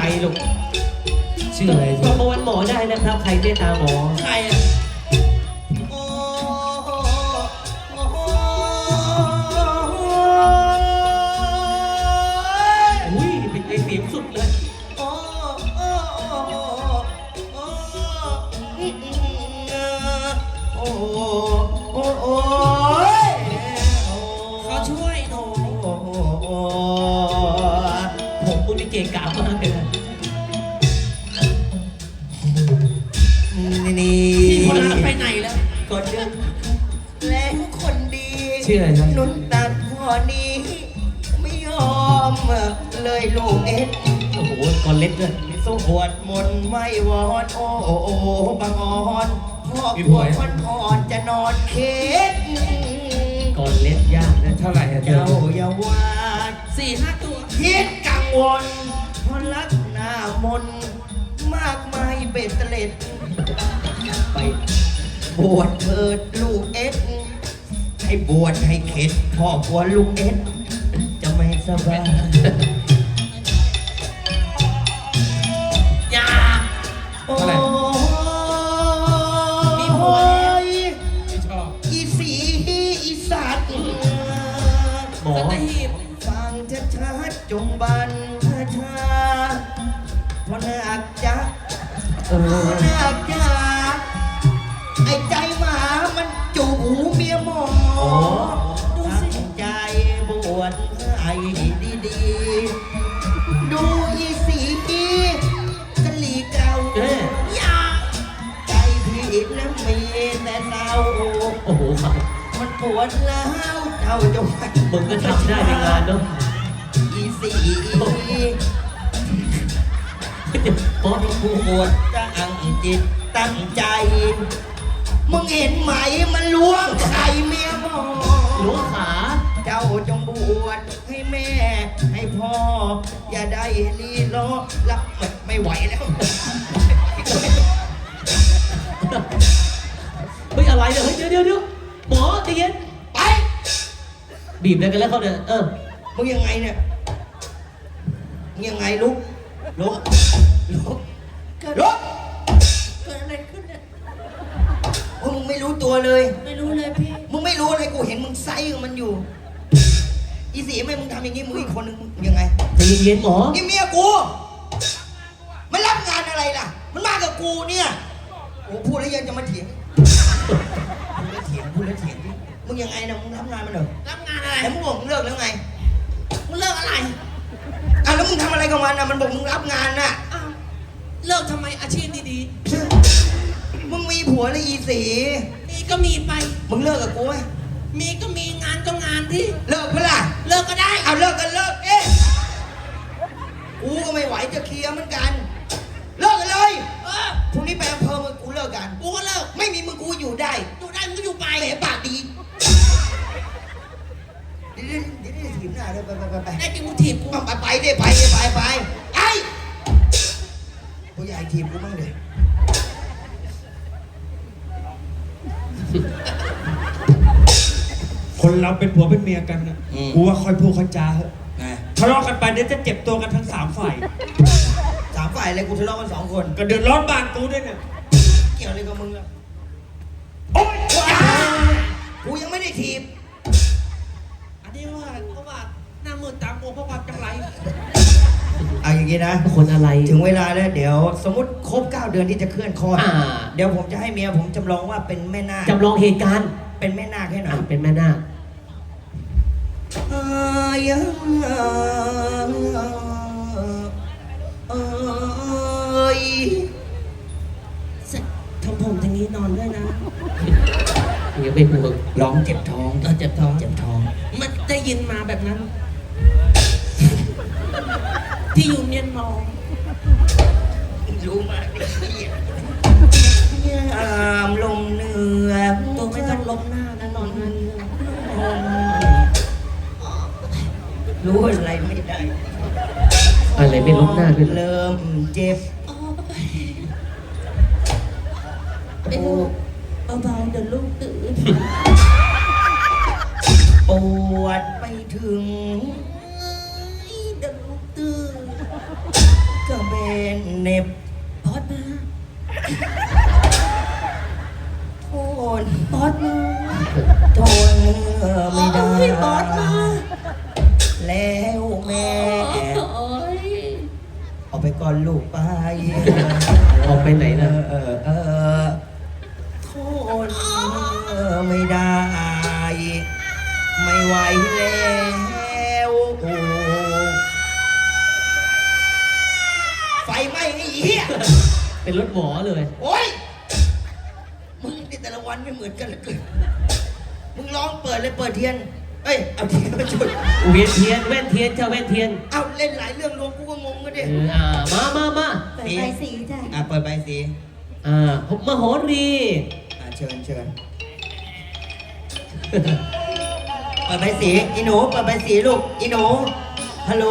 ใจลูกชื่ออะไรโทรมาวันหมอได้นะครับ ใครเมตตาหมอ ใครอะโอ้โอ้อุ้ยเป็นไอเสียงสุดเลย โอ้โอ้โอ้โอ้โอ้โอ้เขาช่วยหนูผมคุณนี่เก่งกาจมากเลยนะ ลยลูกเอ็ดโอ้โหก่อนเล็กด้วย สวดมนต์ไม่วอนโอ้โอ้โอ้บางอ่อนพ่อปวดคนอ่อนจะนอนเค็ดก่อนเล็กยากนะเท่าไหร่อะเจ้าอย่าวาดสี่ห้าตัว คิดกังวลเพราะรักหน้ามนต์มากมายเบ็ดเตล็ด ไปบวชเถิดลูกเอ็ด ให้บวชให้เข็ดพ่อกลัวลูกเอ็ด จะไม่สบาย วดแล้วเจ้าจะไหวมึงก็ทำได้ในงานเนาะอีสีหมอผู้ปวดตั้งจิตตั้งใจ มึงเห็นไหมมันล้วงไข่เมียหมอล้วงขาเจ้าจงบวชให้แม่ ให้พ่อ อย่าได้ลีล้อรับไม่ไหวแล้วเฮ้ยอะไรเนี่ยเฮ้ยเดี๋ยวเดี๋ยวเดี๋ยว หมอใจเย็นไปบีบอะไรกันแล้วเขาเนี่ยเออมึงยังไงเนี่ยมึงยังไงลุกลุกลุกเกิดลุกเกิดอะไรขึ้นเนี่ยโอ้มึงไม่รู้ตัวเลย ไม่รู้เลยพี่ มึงไม่รู้อะไรกูเห็นมึงไซกับมันอยู่ อีสีไม่มึงทำอย่างนี้มึงอีกคนนึงมึงยังไงใจเย็นๆหมอนี่เมียกูมันรับงานอะไรล่ะ มันมากับกูเนี่ยโอ้พูดแล้วยังจะมาเถียงพูด แล้วเถียงพูดแล้วเถียงดิมึงยังไงนะมึงรับงานมันเหรอรับงานอะไรแล้วมึงบอกมึงเลิกแล้วไง มึงเลิกอะไรอะแล้วมึงทำอะไรกับมันนะมันบอกมึงรับงานน่ะอ้าวเลิกทำไมอาชีพดีมึงมีผัวแล้วอีสีๆ มีก็มีไป มึงเลิกกับกูไหมมีก็มีงานก็งานที่ เลิกเพื่อล่ะ เลิกก็ได้ เอาเลิกกันเลิกเอ๊ะกูก็ไม่ไหวจะเคลียร์เหมือนกัน เลิกกันเลยเออพรุ่งนี้ไปอำเภอมึงกูเลิกกัน กูก็เลิก ไม่มีมึงกูอยู่ได้อ ยู่ได้มึงก็อยู่ไปแหมปากดีเดี๋ยวเดี๋ยวเดี๋ยวถีบหน้าเลยไปไปไปไปได้จริงมึงถีบกูไปไปดิไปดิไปไปไอ้ผู้ใหญ่ถีบกูบ้างเลยคนเราเป็นผัวเป็นเมียกันนะกูว่าค่อยพูดค่อยจาเถอะไงทะเลาะกันไปเดี๋ยวจะเจ็บตัวกันทั้งสามฝ่าย สามฝ่ายเลยกูทะเลาะกันสองคน ก็เดือดร้อนบ้านกูด้วยเนี่ย เกี่ยวอะไรกับมึงอะ โอ๊ยกูยังไม่ได้ถีบ อันนี้ว่าเพราะว่าหน้ามืดตามัวเพราะว่าจังไรเอาอย่างนี้นะ คนอะไร ถึงเวลาแล้วเดี๋ยว สมมติครบ 9 เดือนที่จะเคลื่อนคลอดอ่า เดี๋ยวผมจะให้เมียผมจำลองว่าเป็นแม่นาคจำลองเหตุการณ์เป็นแม่นาคให้หน่ออะยเป็นแม่นาคเอยเอ้ย ทำผมอย่างนี้นอนด้วยนะ ยังไม่ห่วงร้องเจ็บท้องเออเจ็บท้อง เจ็บท้อง มันได้ยินมาแบบนั้น ที่อยู่เมียนมองรู้มากดิยามลมเหนือตัวไม่ต้องล้มหน้านะนอนนั่นรู้อะไรไม่ได้ อะไรไม่ล้มหน้าด้วย เริ่มเจ็บ โอ้ ปวดไปถึงเดี๋ยวลูกตื่นกระเบนเหน็บออสมาโทนบอสมาโทนไม่ได้เอ้ยบอสมา แล้วแม่โอ้ยเอาไปก่อนลูกไป ออกไปไหนเอนะอเออเออโทน ไม่ได้ ไม่ไหวแล้วโอ้ไฟไหม้ไอ้เหี้ยเป็นรถหมอเลย โอ้ยมึงนี่แต่ละวันไม่เหมือนกันเหลยมึงร้องเปิดเลยเปิดเทียน เอ้ย เอาเทียนมาจุด เวียนเทียนแว่นเทียนเจ้าแว่นเทียนเอาเล่นหลายเรื่องรวมกูก็งงกันดิเอออ่ามามามาเปิดไฟสีจ้ะอะเปิดใบสีอ่าผมมโหรีอะเชิญเชิญ เปิดใบสีอีหนูเปิดใบสีลูกอีหนูฮัลโหล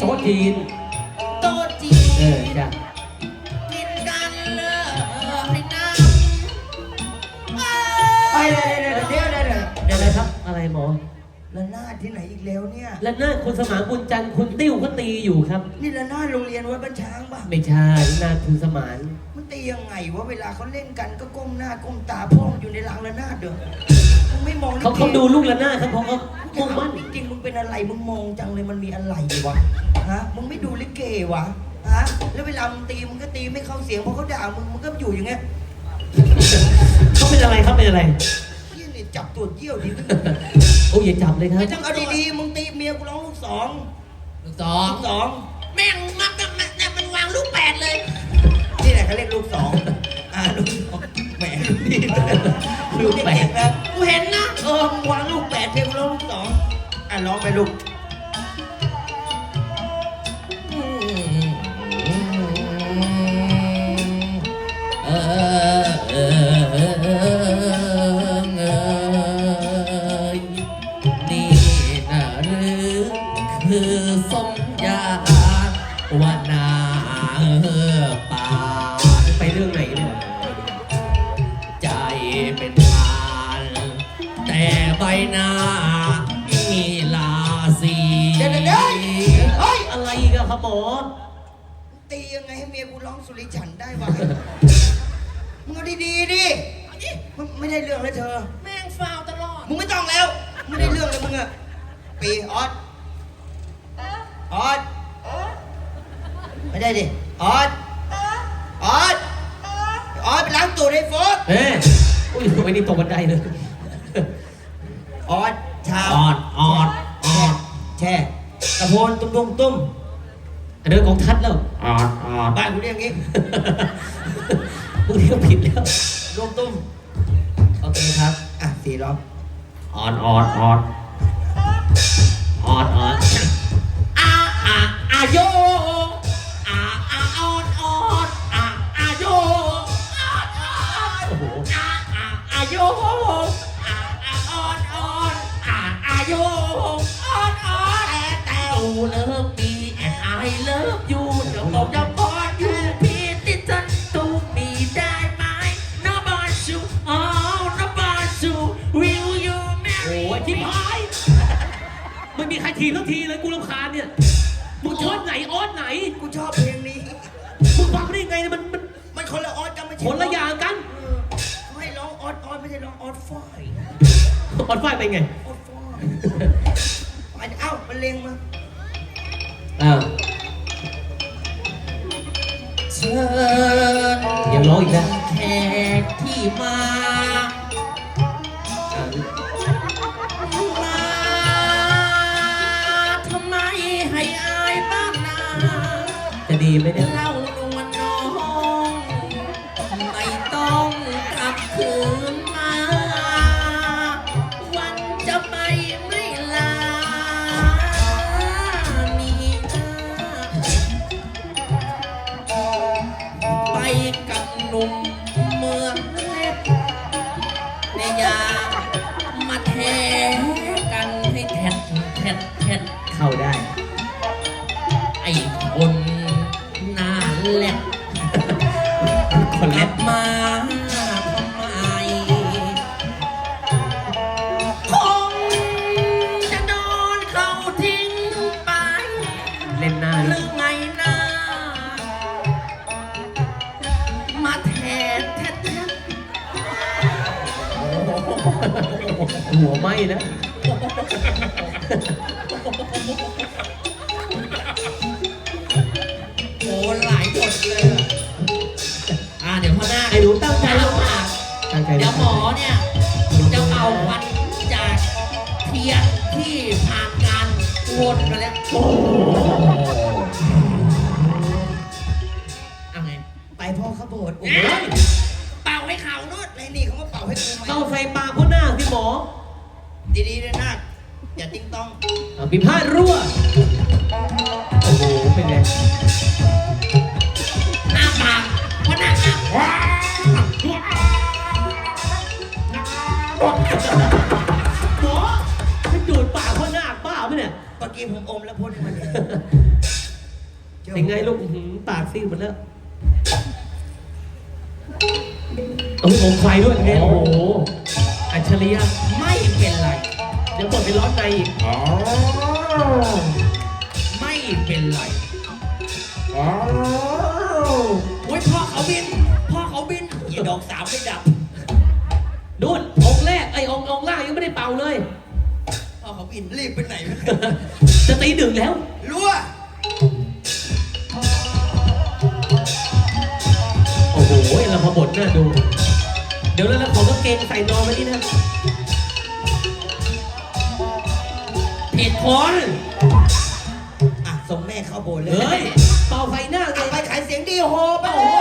โต๊ะจีน โต๊ะจีเออนจ้ะกินกันเลยให้น้ไปเลยเดี๋ยวเดี๋ยวเดี๋ยวเดี๋ยวเดี๋ยวอะไรครับ อะไรหมอ ระนาดที่ไหนอีกแล้วเนี่ย และหน้าคุณสมานบุญจันทร์คุณติ้วก็ตีอยู่ครับ นี่ระนาดโรงเรียนวัดบ้านช้างป่ะ ไม่ใช่หน้าคุณสมานมันตียังไงวะเวลาเขาเล่นกันก็ก้มหน้าก้มตาพ่อมนอยู่ในรางระนาดเด้อ มึงไม่มองลิกเขาเขาดูลูกละหน้าดครับเขาก็มุ่งมั่น จริงๆมึงเป็นอะไรมึงมองจังเลยมันมีอะไรวะฮะมึงไม่ดูลิเกวะฮะแล้วเวลามึงตีมึงก็ตีไม่เข้าเสียงเพราะเขาด่ามึงมึงก็อยู่อย่างเงี้ยเขาเป็นอะไรครับเป็นอะไรเฮียนี่จับตัวเยี่ยวดิโอ้ยอย่าจับเลยครับไม่ต้องเอาดีๆมึงตีเมียกูร้องลูกสองำลูกสองลูกสองแม่งมักมันมันมันวางลูกแปดเลย น้องไปลูกนี่นะหรือคือสมญาว่านา ตียังไงให้เมียกูร้องสุริฉันได้วะมึงเอาดีๆดิมึงไม่ได้เรื่องเลยเธอ แม่งฟาวตลอด มึงไม่ต้องแล้ว ไม่ได้เรื่องเลยมึงอะปีออสออสไม่ได้ดิออสออสออสไปล้างตูดให้โฟกเฮ้ยอุ้ยทำไมนี่ตกบันไดเลย ออสชาวออดออดออดแช่ตะโพนตุ้มตุ้มตุ้ม อันนั้นของทัดแล้วออดออดบ้านกูเรียกงี้พวกนี้ก็ผิดแล้วตุ้มตุ้มโอเคครับ อะสี่รอบออดออดออดออดออดอาอาอาโยอาอาออดออดอาอาโยออดออดโอ้โหอาอาอาโย ไม่มีใครทีสักทีเลยกูรำคาญเนี่ย มึงชอบไหนออสไหน กูชอบเพลงนี้ มึงฟังได้ยังไงเนี่ยมันมันมันคนละออสกันไม่ใช่คนละอย่างกันเออเขาให้ร้องออสออสไม่ใช่ร้องออสฟอยออสฝ้ายเป็นไงออสฟอยไปเอ้ามันเลงมาอ้าวเชิญยังร้องอีกนะแขกที่มาอ่า ไหมเนี่ย เล่านวลน้องไม่ต้องกลับคืนมา วันจะไปไม่ลานี่นะนุ่มเมืองเล็กเนียามาแทกันให้แทดแทดแทดเข้าได้ หัวไหมนะ โอ้หลายบทเลยอะอ่าเดี๋ยวพ่อหน้าไอ้หนูตั้งใจแล้แล้ววอะตั้งใจเดี๋ยวหมอเนี่ยจะเอาควันจากเทียนที่ผ่านการวนมาแล้ว โอ้เอ หมอไปดูดปากพ่อหน้าบ้าปะเนี่ย เมื่อกี้ผมอมแล้วพ่นให้มันเนี่ยเจ้าเป็นไงลูกอื้อหือปากซีดหมดแล้วเอาอมไฟด้วยไงโอ้โห อัจฉริยะ ไม่เป็นไร เดี๋ยวหมดไปร้อนในอีกไม่เป็นไรโอ้ยพ่อเขาบิน พ่อเขาบินอย่าดอกสามไม่ดับ นู่นองค์แรกไอ้องค์องค์ล่างยังไม่ได้เป่าเลย พ่อเขาบินรีบไปไหนวะจะตีหนึ่งแล้ว รั่วโอ้โหเราพอบทน่าดู เดี๋ยวแล้วเราขอกางเกงใส่นอนไว้นี่นะผิดคนอะส่งแม่เข้าโบสถ์เลยเฮ้ย เป่าไฟหน้าไงอะไปขายเสียงดีโหไปโอ้โห